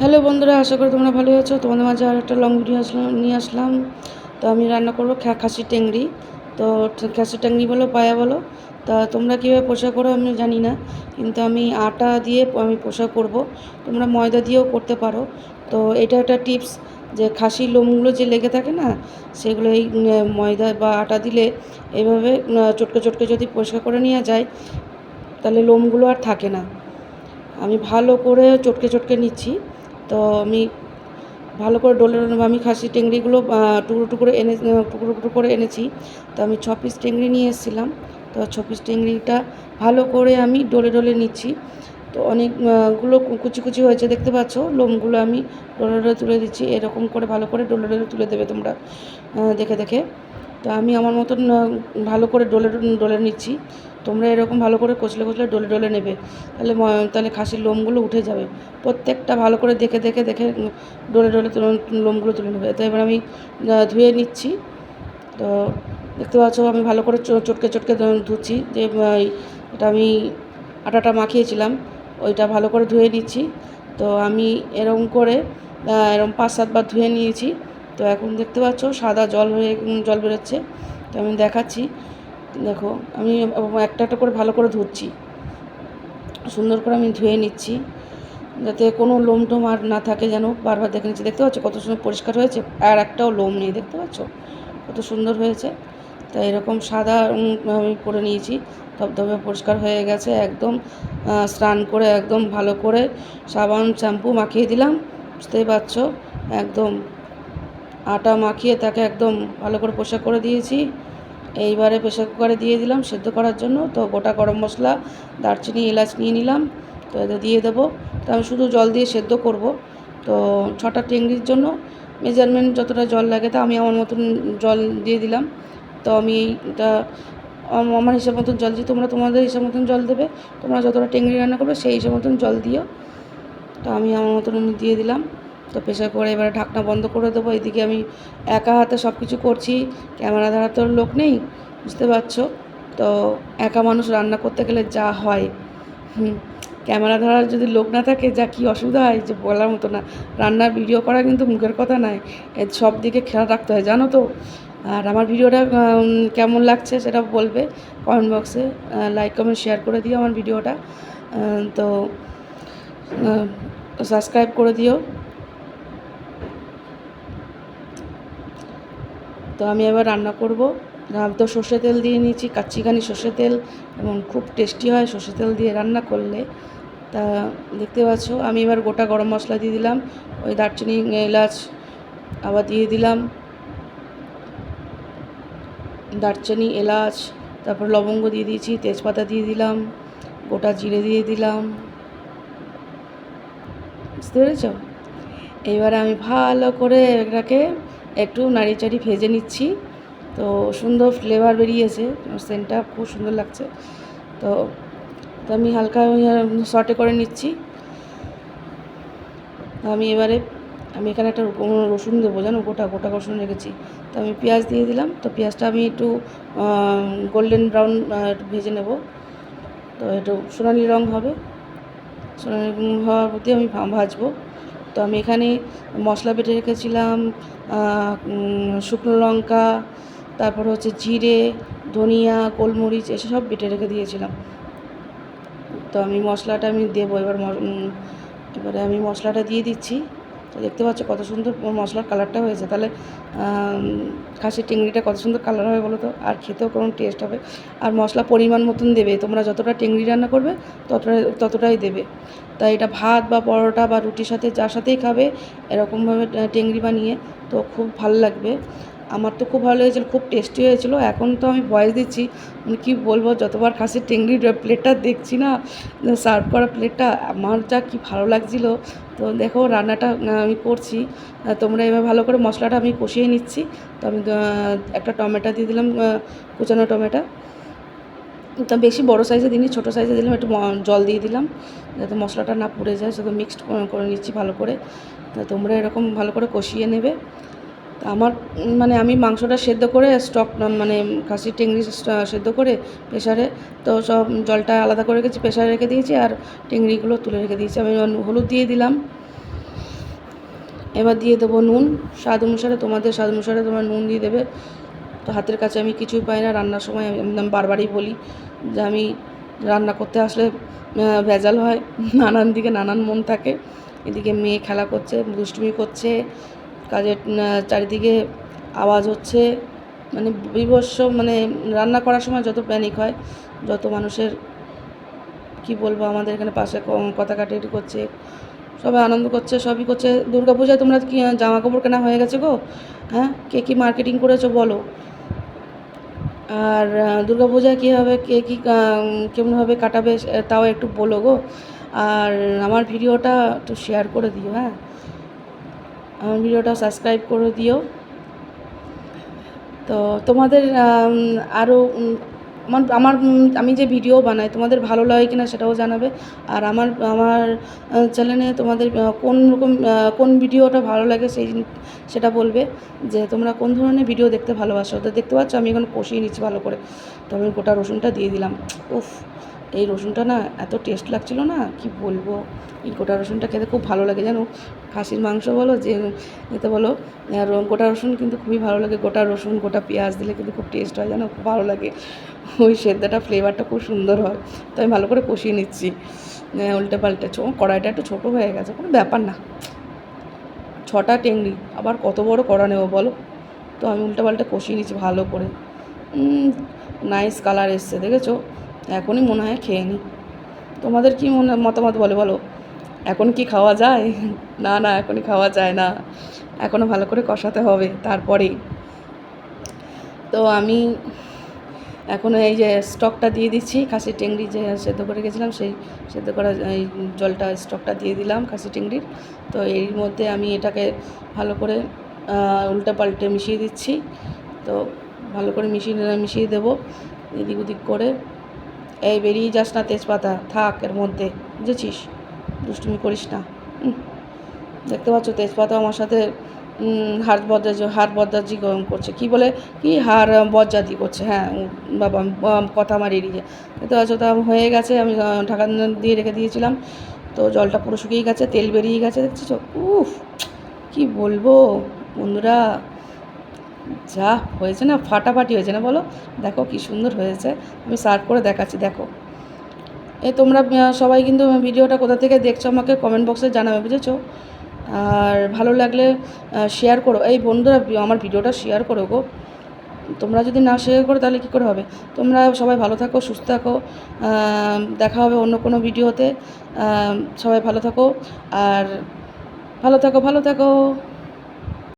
Hello বন্ধুরা, আশা করি তোমরা ভালো আছো। তোমাদের মাঝে আর একটা লং ভিডিও আসলাম নিয়ে আসলাম। তো আমি রান্না করব খাসি টেংরি তো খাসি টেংরি বলো, পায়া বলো। তা তোমরা কীভাবে পোষা করো আমি জানি না, কিন্তু আমি আটা দিয়ে আমি পোষা করব। তোমরা ময়দা দিয়েও করতে পারো। তো এটা একটা টিপস যে খাসির লোমগুলো যে লেগে থাকে না, সেগুলো এই ময়দা বা আটা দিলে এইভাবে চটকে চটকে যদি পরিষ্কার করে নেওয়া যায়, তাহলে লোমগুলো আর থাকে না। আমি ভালো করে চটকে চটকে নিচ্ছি। তো আমি ভালো করে ডলে ডলে আমি খাসি টেংরিগুলো টুকরো টুকরো এনে টুকরো টুকরো করে এনেছি। তো আমি ছ পিস টেংরি নিয়ে এসেছিলাম। তো ছ পিস টেংরিটা ভালো করে আমি ডোলে ডলে নিচ্ছি। তো অনেকগুলো কুচি কুচি হয়েছে, দেখতে পাচ্ছ? লোমগুলো আমি ডলে ডলে তুলে দিচ্ছি। এরকম করে ভালো করে ডোলে ডোলে তুলে দেবে তোমরা। দেখে দেখে। তো আমি আমার মতন ভালো করে ডলে ডলে নিচ্ছি। তোমরা এরকম ভালো করে কচলে কচলে ডলে ডলে নেবে। তাহলে তাহলে খাসির লোমগুলো উঠে যাবে। প্রত্যেকটা ভালো করে দেখে দেখে দেখে ডলে ডলে লোমগুলো তুলে নেবে। তো এবার আমি ধুয়ে নিচ্ছি। তো দেখতে পাচ্ছ আমি ভালো করে চটকে চটকে ধুচ্ছি। যে এটা আমি আটাটা মাখিয়েছিলাম ওইটা ভালো করে ধুয়ে নিচ্ছি। তো আমি এরকম করে আহ, এরকম পাঁচ সাতবার ধুয়ে নিয়েছি। তো এখন দেখতে পাচ্ছ সাদা জল হয়ে জল বেরোচ্ছে। তো আমি দেখাচ্ছি। দেখো, আমি একটা একটা করে ভালো করে ধুচ্ছি। সুন্দর করে আমি ধুয়ে নিচ্ছি। যাতে কোনো লোম টোম আর না থাকে যেন। বারবার দেখে নিচ্ছি। দেখতে পাচ্ছ কত সুন্দর পরিষ্কার হয়েছে? আর একটাও লোম নেই, দেখতে পাচ্ছ? কত সুন্দর হয়েছে। তা এরকম সাদা আমি করে নিয়েছি। ধবধবে পরিষ্কার হয়ে গেছে একদম। স্নান করে একদম ভালো করে সাবান, শ্যাম্পু মাখিয়ে দিলাম। বুঝতেই পারছ? একদম। আটা মাখিয়ে তাকে একদম ভালো করে পোশাক করে দিয়েছি। এইবারে প্রেশার কুকারে দিয়ে দিলাম সেদ্ধ করার জন্য। তো গোটা গরম মশলা, দারচিনি, এলাচ নিয়ে নিলাম। তো এটা দিয়ে দেবো। তো আমি শুধু জল দিয়ে সেদ্ধ করব। তো ছটা টেংরির জন্য মেজারমেন্ট যতটা জল লাগে তা আমি আমার মতন জল দিয়ে দিলাম। তো আমি এইটা আমার হিসাব মতন জল দিই তোমরা তোমাদের হিসাব মতন জল দেবে। তোমরা যতটা টেংরি রান্না করবে সেই হিসাব মতন জল দিও। তো আমি আমার মতন দিয়ে দিলাম। তো প্রেশার করে এবারে ঢাকনা বন্ধ করে দেবো। এদিকে আমি একা হাতে সব কিছু করছি, ক্যামেরা ধরার তোর লোক নেই, বুঝতে পারছ? তো একা মানুষ রান্না করতে গেলে যা হয়, হুম, ক্যামেরা ধরার যদি লোক না থাকে যা কি অসুবিধা হয়? যে বলার মতো না, রান্নার ভিডিও করা কিন্তু মুখের কথা নয় সব দিকে খেয়াল রাখতে হয়, জানো তো? আর আমার ভিডিওটা কেমন লাগছে সেটা বলবে কমেন্ট বক্সে লাইক কমেন্ট শেয়ার করে দিও আমার ভিডিওটা তো সাবস্ক্রাইব করে দিও। তো আমি এবার রান্না করব। তো সর্ষে তেল দিয়ে নিয়েছি কাচ্চিঘানি সর্ষে তেল এবং খুব টেস্টি হয় সর্ষে তেল দিয়ে রান্না করলে। তা দেখতে পাচ্ছ, আমি এবার গোটা গরম মশলা দিয়ে দিলাম, ওই দারচিনি, এলাচ, আবার দিয়ে দিলাম দারচিনি, এলাচ, তারপর লবঙ্গ দিয়ে দিয়েছি, তেজপাতা দিয়ে দিলাম, গোটা জিরে দিয়ে দিলাম। বুঝতে পেরেছ? এবারে আমি ভালো করে এটাকে একটু নাড়িয়ে চাড়ি ভেজে নিচ্ছি। তো সুন্দর ফ্লেভার বেরিয়েছে। সেন্টটা খুব সুন্দর লাগছে। তো তো আমি হালকা শর্টে করে নিচ্ছি। আমি এবারে, আমি এখানে একটা রসুন দেবো জানো, গোটা গোটা রসুন রেখেছি। তো আমি পেঁয়াজ দিয়ে দিলাম। তো পেঁয়াজটা আমি একটু গোল্ডেন ব্রাউন একটু ভেজে নেব। তো একটু সোনালি রং হবে। সোনালি রং হওয়ার প্রতি আমি ভাজবো। তো আমি এখানে মশলা বেটে রেখেছিলাম শুকনো লঙ্কা, তারপর হচ্ছে জিরে, ধনিয়া, গোলমরিচ, এসব বেটে রেখে দিয়েছিলাম। তো আমি মশলাটা আমি দেবো, এবার এবারে আমি মশলাটা দিয়ে দিচ্ছি। তো দেখতে পাচ্ছ কত সুন্দর মশলার কালারটা হয়েছে। তাহলে খাসি খাসির টেংরিটা কত সুন্দর কালার হবে বলো তো? আর খেতেও কোনো টেস্ট হবে। আর মশলা পরিমাণ মতন দেবে। তোমরা যতটা টেংরি রান্না করবে ততটা ততটাই দেবে। তাই এটা ভাত বা পরোটা বা রুটির সাথে যার সাথেই খাবে, এরকমভাবে টেংরি বানিয়ে তো খুব ভালো লাগবে। আমার তো খুব ভালো হয়েছিল খুব টেস্টি হয়েছিল। এখন তো আমি ভয়েস দিচ্ছি। মানে কী বলব, যতবার খাসির টেংরির প্লেটটা দেখছি না সার্ভ করা প্লেটটা আমার যা কি ভালো লাগছিল। তো দেখো, রান্নাটা আমি করছি। তোমরা এবার ভালো করে মশলাটা আমি কষিয়ে নিচ্ছি। তো আমি একটা টমেটো দিয়ে দিলাম কুচানো টমেটো। তো বেশি বড় সাইজে দিইনি, ছোটো সাইজে দিলাম, একটু জল দিয়ে দিলাম, যাতে মশলাটা না পুড়ে যায়। শুধু মিক্সড করে নিচ্ছি ভালো করে। তো তোমরা এরকম ভালো করে কষিয়ে নেবে। আমার মানে আমি মাংসটা সেদ্ধ করে স্টক মানে খাসির টেংরি সেদ্ধ করে প্রেশারে তো সব জলটা আলাদা করে রেখেছি প্রেশারে রেখে দিয়েছি আর টেংরিগুলো তুলে রেখে দিয়েছি। আমি হলুদ দিয়ে দিলাম। এবার দিয়ে দেবো নুন। স্বাদ অনুসারে তোমাদের, স্বাদ অনুসারে তোমরা নুন দিয়ে দেবে। তো হাতের কাছে আমি কিছুই পাই না, রান্নার সময় আমি বারবারই বলি যে আমি রান্না করতে আসলে ভেজাল হয়। নানান দিকে নানান মন থাকে। এদিকে মেয়ে খেলা করছে, দুষ্টুমি করছে কাজের চারিদিকে আওয়াজ হচ্ছে মানে বিভৎস মানে রান্না করার সময় যত প্যানিক হয়, যত মানুষের, কি বলব, আমাদের এখানে পাশে কথা কাটাকাটি করছে, সবাই আনন্দ করছে, সবই করছে। দুর্গা পূজায় তোমরা কি জামা কাপড় কেনা হয়ে গেছে গো? হ্যাঁ? কে কী মার্কেটিং করেছ বলো? আর দুর্গা পূজায় কী হবে, কে কী কেমনভাবে কাটাবে তাও একটু বলো গো। আর আমার ভিডিওটা একটু শেয়ার করে দিও হ্যাঁ? আমার ভিডিওটা সাবস্ক্রাইব করে দিও। তো তোমাদের আরও আমার আমার আমি যে ভিডিও বানাই, তোমাদের ভালো লাগে কিনা সেটাও জানাবে। আর আমার আমার চ্যানেলে তোমাদের কোন রকম কোন ভিডিওটা ভালো লাগে সেই সেটা বলবে। যে তোমরা কোন ধরনের ভিডিও দেখতে ভালোবাসো। তো দেখতে পাচ্ছ, আমি এখন কষিয়ে নিচ্ছি ভালো করে। তো আমি গোটা রসুনটা দিয়ে দিলাম। উফ এই রসুনটা না এত টেস্ট লাগছিল না কি বলব? এই গোটা রসুনটা খেতে খুব ভালো লাগে জানো? খাসির মাংস বলো যে এতে বলো গোটা রসুন কিন্তু খুবই ভালো লাগে। গোটা রসুন গোটা পেঁয়াজ দিলে কিন্তু খুব টেস্ট হয় জানো? খুব ভালো লাগে। ওই সেদ্ধটা ফ্লেভারটা খুব সুন্দর হয়। তো আমি ভালো করে কষিয়ে নিচ্ছি। আহ, উল্টে পাল্টে কড়াইটা একটু ছোটো হয়ে গেছে কোনো ব্যাপার না। ছটা টেংরি আবার কত বড় কড়া নেব বলো? তো আমি উল্টে পাল্টে কষিয়ে নিচ্ছি ভালো করে। নাইস কালার এসছে দেখেছ? এখনই মনে হয় খেয়ে নিই তোমাদের কি মনে, মতামত বলে, বলো। এখন কি খাওয়া যায়? না না, এখনই খাওয়া যায় না। এখনও ভালো করে কষাতে হবে তারপরেই। তো আমি এখন এই যে স্টকটা দিয়ে দিচ্ছি খাসি টেংরি যে সেদ্ধ করে গেছিলাম সেই সেদ্ধ করা এই জলটা স্টকটা দিয়ে দিলাম খাসি টেংরির তো এর মধ্যে আমি এটাকে ভালো করে উল্টে পাল্টে মিশিয়ে দিচ্ছি। তো ভালো করে মিশিয়ে মিশিয়ে দেবো। এদিক ওদিক করে এই বেরিয়ে যাস না তেজপাতা, থাক এর মধ্যে, বুঝেছিস? দুষ্টুমি করিস না। দেখতে পাচ্ছ তেজপাতা আমার সাথে হাট বদরাজি হাট বদরাজি গরম করছে। কি বলে? কি হার বজ্জাতি করছে? হ্যাঁ বাবা কথা আমার এড়িয়ে। দেখতে পাচ্ছ তা হয়ে গেছে, আমি ঢাকা দিয়ে রেখে দিয়েছিলাম। তো জলটা পুরো শুকিয়ে গেছে, তেল বেরিয়ে গেছে দেখছিস উফ, কি বলব? বন্ধুরা যা হয়েছে না, ফাটাফাটি হয়েছে না বলো? দেখো কি সুন্দর হয়েছে। আমি সার্ভ করে দেখাচ্ছি, দেখো। এই তোমরা সবাই কিন্তু ভিডিওটা কোথা থেকে দেখছ আমাকে কমেন্ট বক্সে জানাবে, বুঝেছ? আর ভালো লাগলে শেয়ার করো। এই বন্ধুরা, আমার ভিডিওটা শেয়ার করো গো। তোমরা যদি না শেয়ার করো, তাহলে কী করে হবে? তোমরা সবাই ভালো থাকো, সুস্থ থাকো। দেখা হবে অন্য কোনো ভিডিওতে। সবাই ভালো থাকো। আর ভালো থাকো ভালো থাকো।